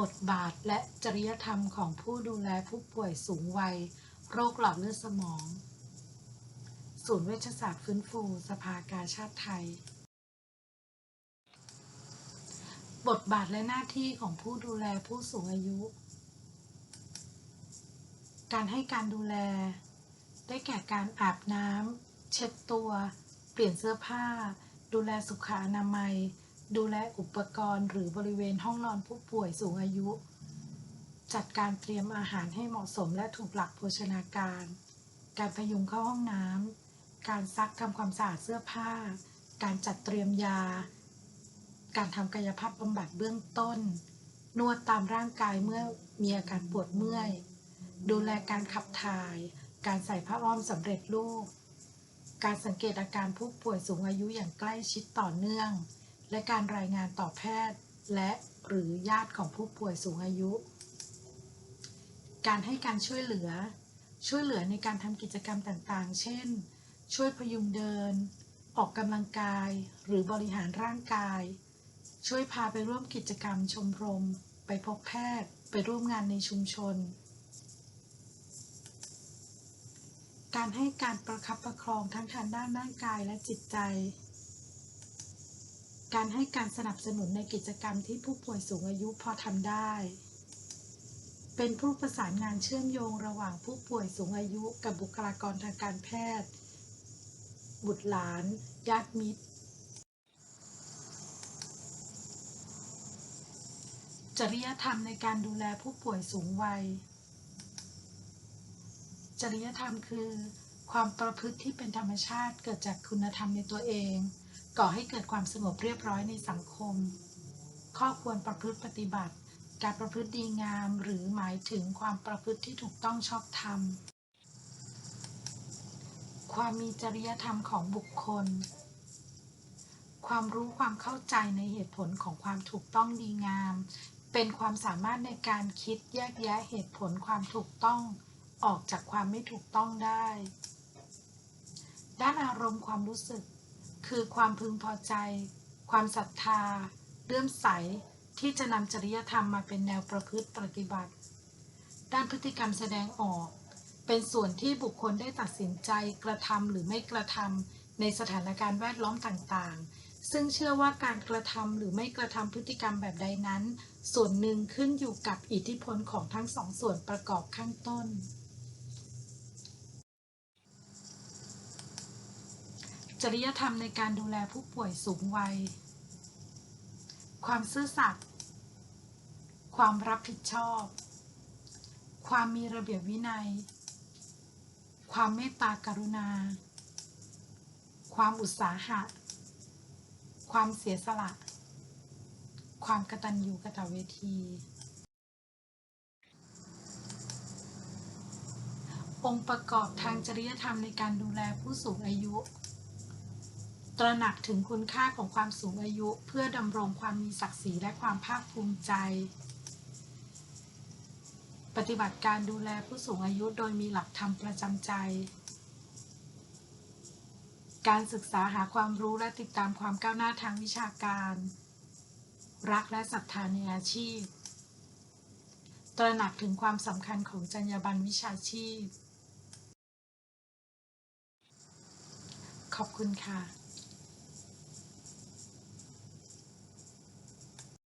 บทบาทและจริยธรรมของผู้ดูแลผู้ป่วยสูงวัย โรคหลอดเลือดสมอง ศูนย์เวชศาสตร์ฟื้นฟู สภากาชาติไทย บทบาทและหน้าที่ของผู้ดูแลผู้สูงอายุ การให้การดูแล ได้แก่การอาบน้ำเช็ดตัว เปลี่ยนเสื้อผ้า ดูแลสุขอนามัย ดูแลอุปกรณ์ หรือบริเวณห้องนอนผู้ป่วยสูงอายุ จัดการเตรียมอาหารให้เหมาะสมและถูกหลักโภชนาการ การพยุงเข้าห้องน้ำ การซักทำความสะอาดเสื้อผ้า การจัดเตรียมยา การทำกายภาพบำบัดเบื้องต้น นวดตามร่างกายเมื่อมีอาการปวดเมื่อย ดูแลการขับถ่าย การใส่ผ้าอ้อมสำเร็จรูป การสังเกตอาการผู้ป่วยสูงอายุอย่างใกล้ชิดต่อเนื่อง และการรายงานต่อแพทย์ และหรือญาติของผู้ป่วยสูงอายุ การให้การช่วยเหลือ ช่วยเหลือในการทำกิจกรรมต่างๆ เช่น ช่วยพยุงเดิน ออกกำลังกาย หรือบริหารร่างกาย ช่วยพาไปร่วมกิจกรรมชมรม ไปพบแพทย์ ไปร่วมงานในชุมชน การให้การประคับประคองทั้งทางด้านร่างกายและจิตใจ การให้การสนับสนุนในกิจกรรมที่ผู้ป่วยสูงอายุพอทำได้ เป็นผู้ประสานงานเชื่อมโยงระหว่างผู้ป่วยสูงอายุกับบุคลากรทางการแพทย์ บุตรหลาน ญาติมิตร จริยธรรมในการดูแลผู้ป่วยสูงวัย จริยธรรมคือ ความประพฤติที่เป็นธรรมชาติเกิดจากคุณธรรมในตัวเอง ก่อให้เกิดความสงบเรียบร้อยในสังคม ข้อควรประพฤติปฏิบัติ การประพฤติดีงาม หรือหมายถึงความประพฤติที่ถูกต้องชอบธรรม ความมีจริยธรรมของบุคคล ความรู้ความเข้าใจในเหตุผลของความถูกต้องดีงาม เป็นความสามารถในการคิดแยกแยะเหตุผลความถูกต้องออกจากความไม่ถูกต้องได้ ด้านอารมณ์ความรู้สึก คือความพึงพอใจ ความศรัทธา เลื่อมใส ที่จะนำจริยธรรมมาเป็นแนวประพฤติปฏิบัติ ด้านพฤติกรรมแสดงออก เป็นส่วนที่บุคคลได้ตัดสินใจกระทำหรือไม่กระทำในสถานการณ์แวดล้อมต่างๆ ซึ่งเชื่อว่าการกระทำหรือไม่กระทำพฤติกรรมแบบใดนั้น ส่วนหนึ่งขึ้นอยู่กับอิทธิพลของทั้งสองส่วนประกอบข้างต้น จริยธรรมในการดูแลผู้ป่วยสูงวัย ความซื่อสัตย์ ความรับผิดชอบ ความมีระเบียบวินัย ความเมตตากรุณา ความอุตสาหะ ความเสียสละ ความกตัญญูกตเวที องค์ประกอบทางจริยธรรมในการดูแลผู้สูงอายุ ตระหนักถึงคุณค่าของความสูงอายุ เพื่อดำรงความมีศักดิ์ศรีและความภาคภูมิใจ ปฏิบัติการดูแลผู้สูงอายุโดยมีหลักธรรมประจำใจ การศึกษาหาความรู้และติดตามความก้าวหน้าทางวิชาการ รักและศรัทธาในอาชีพ ตระหนักถึงความสำคัญของจรรยาบรรณวิชาชีพขอบคุณค่ะ